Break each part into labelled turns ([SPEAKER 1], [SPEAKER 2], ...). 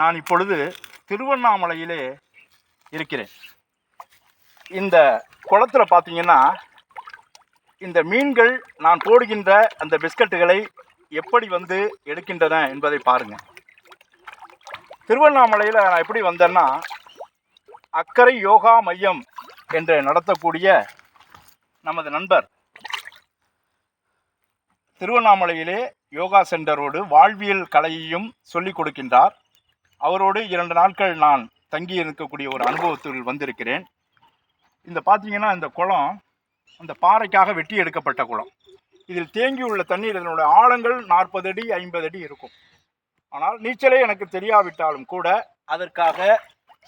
[SPEAKER 1] நான் இப்பொழுது திருவண்ணாமலையிலே இருக்கிறேன். இந்த குளத்தில் பார்த்தீங்கன்னா இந்த மீன்கள் நான் போடுகின்ற அந்த பிஸ்கட்டுகளை எப்படி வந்து எடுக்கின்றன என்பதை பாருங்கள் திருவண்ணாமலையில் நான் எப்படி வந்தேன்னா அக்கறை யோகா மையம் என்று நடத்தக்கூடிய நமது நண்பர் திருவண்ணாமலையிலே யோகா சென்டரோடு வாழ்வியல் கலையையும் சொல்லிக் கொடுக்கின்றார். அவரோடு இரண்டு நாட்கள் நான் தங்கி இருக்கக்கூடிய ஒரு அனுபவத்தில் வந்திருக்கிறேன். இந்த பார்த்தீங்கன்னா இந்த குளம் அந்த பாறைக்காக வெட்டி எடுக்கப்பட்ட குளம். இதில் தேங்கியுள்ள தண்ணீர் இதனுடைய ஆழங்கள் நாற்பது அடி ஐம்பது அடி இருக்கும். ஆனால் நீச்சலே எனக்கு தெரியாவிட்டாலும் கூட அதற்காக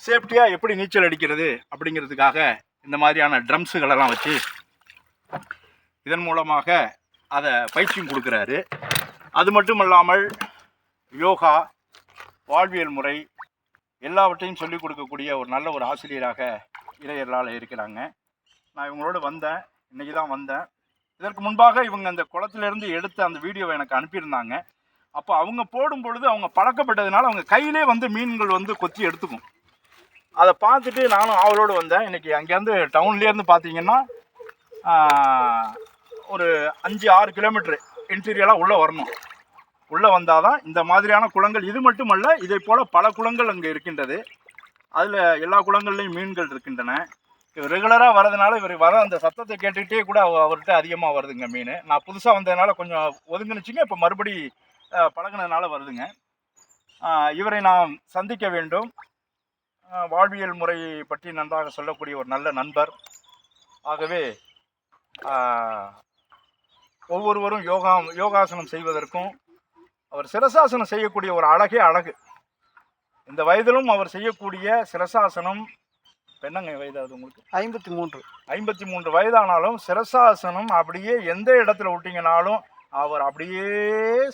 [SPEAKER 1] சேஃப்டியாக எப்படி நீச்சல் அடிக்கிறது அப்படிங்கிறதுக்காக இந்த மாதிரியான ட்ரம்ஸுகளெல்லாம் வச்சு இதன் மூலமாக அதை பயிற்சியும் கொடுக்குறாரு. அது மட்டும் இல்லாமல் யோகா வாழ்வியல் முறை எல்லாவற்றையும் சொல்லிக் கொடுக்கக்கூடிய ஒரு நல்ல ஒரு ஆசிரியராக இளையர்களால் இருக்கிறாங்க. நான் இவங்களோட வந்தேன். இன்னைக்கு தான் வந்தேன். இதற்கு முன்பாக இவங்க அந்த குளத்திலேருந்து எடுத்த அந்த வீடியோவை எனக்கு அனுப்பியிருந்தாங்க. அப்போ அவங்க போடும் பொழுது அவங்க பழக்கப்பட்டதுனால அவங்க கையிலே வந்து மீன்கள் வந்து கொத்தி எடுத்துக்கும். அதை பார்த்துட்டு நானும் ஆவலோடு வந்தேன். இன்றைக்கி அங்கேருந்து டவுன்லேருந்து பார்த்தீங்கன்னா ஒரு அஞ்சு ஆறு கிலோமீட்ரு இன்டீரியலாக உள்ளே வரணும். உள்ளே வந்தாதான் இந்த மாதிரியான குளங்கள் இது மட்டுமல்ல இதை போல் பல குளங்கள் அங்கே இருக்கின்றது. அதில் எல்லா குளங்கள்லையும் மீன்கள் இருக்கின்றன. இவர் ரெகுலராக வரதுனால இவர் வர அந்த சத்தத்தை கேட்டுக்கிட்டே கூட அவ- அவர்கிட்ட அதிகமாக வருதுங்க மீன். நான் புதுசாக வந்ததுனால கொஞ்சம் ஒதுங்கினுச்சிங்க இப்போ மறுபடி பழகினதுனால வருதுங்க. இவரை நாம் சந்திக்க வேண்டும். வாழ்வியல் முறை பற்றி நன்றாக சொல்லக்கூடிய ஒரு நல்ல நண்பர். ஆகவே ஒவ்வொருவரும் யோகா யோகாசனம் செய்வதற்கும் அவர் சிரசாசனம் செய்யக்கூடிய ஒரு அழகே அழகு. இந்த வயதிலும் அவர் செய்யக்கூடிய சிரசாசனம் என்னங்க வயது அது உங்களுக்கு?
[SPEAKER 2] ஐம்பத்தி மூன்று.
[SPEAKER 1] ஐம்பத்தி மூன்று வயதானாலும் சிரசாசனம் அப்படியே எந்த இடத்துல விட்டீங்கனாலும் அவர் அப்படியே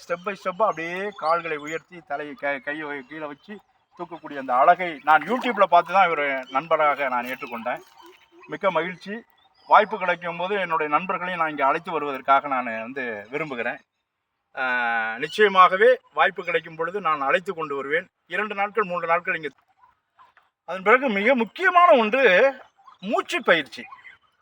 [SPEAKER 1] ஸ்டெப் பை ஸ்டெப்பாக அப்படியே கால்களை உயர்த்தி தலையை கை கையை கீழே வச்சு தூக்கக்கூடிய அந்த அழகை நான் யூடியூப்பில் பார்த்து தான் இவர் நண்பராக நான் ஏற்றுக்கொண்டேன். மிக்க மகிழ்ச்சி. வாய்ப்பு கிடைக்கும் போது என்னுடைய நண்பர்களையும் நான் இங்கே அழைத்து வருவதற்காக நான் வந்து விரும்புகிறேன். நிச்சயமாகவே வாய்ப்பு கிடைக்கும் பொழுது நான் அழைத்து கொண்டு வருவேன். இரண்டு நாட்கள் மூன்று நாட்கள் இங்கே. அதன் பிறகு மிக முக்கியமான ஒன்று மூச்சு பயிற்சி.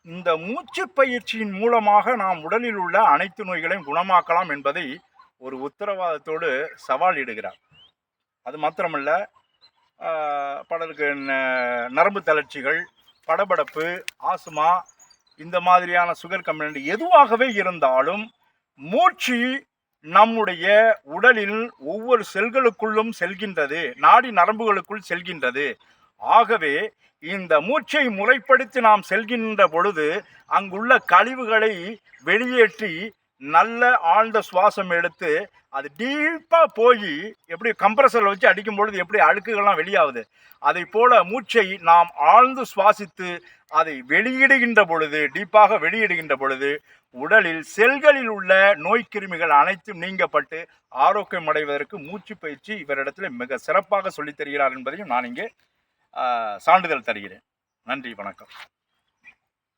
[SPEAKER 1] இந்த மூச்சு பயிற்சியின் மூலமாக நாம் உடலில் உள்ள அனைத்து நோய்களையும் குணமாக்கலாம் என்பதை ஒரு உத்தரவாதத்தோடு சவால் இடுகிறார். அது மாத்திரமல்ல பலருக்கு ந- நரம்பு தளர்ச்சிகள் படபடப்பு ஆசுமா இந்த மாதிரியான சுகர் கம்பெனி எதுவாகவே இருந்தாலும் மூச்சு நம்முடைய உடலில் ஒவ்வொரு செல்களுக்குள்ளும் செல்கின்றது நாடி நரம்புகளுக்குள் செல்கின்றது. ஆகவே இந்த மூச்சை முறைப்படுத்தி நாம் செல்கின்ற பொழுது அங்குள்ள கழிவுகளை வெளியேற்றி நல்ல ஆழ்ந்த சுவாசம் எடுத்து அது டீப்பாக போய் எப்படி கம்ப்ரஸரில் வச்சு அடிக்கும் பொழுது எப்படி அழுக்குகள்லாம் வெளியாகுது. அதை போல மூச்சை நாம் ஆழ்ந்து சுவாசித்து அதை வெளியிடுகின்ற பொழுது டீப்பாக வெளியிடுகின்ற பொழுது உடலில் செல்களில் உள்ள நோய்க்கிருமிகள் அனைத்தும் நீங்கப்பட்டு ஆரோக்கியம் அடைவதற்கு மூச்சு பயிற்சி இவரிடத்தில் மிக சிறப்பாக சொல்லித் தருகிறார் என்பதையும் நான் இங்கே சான்றிதழ் தருகிறேன். நன்றி வணக்கம்.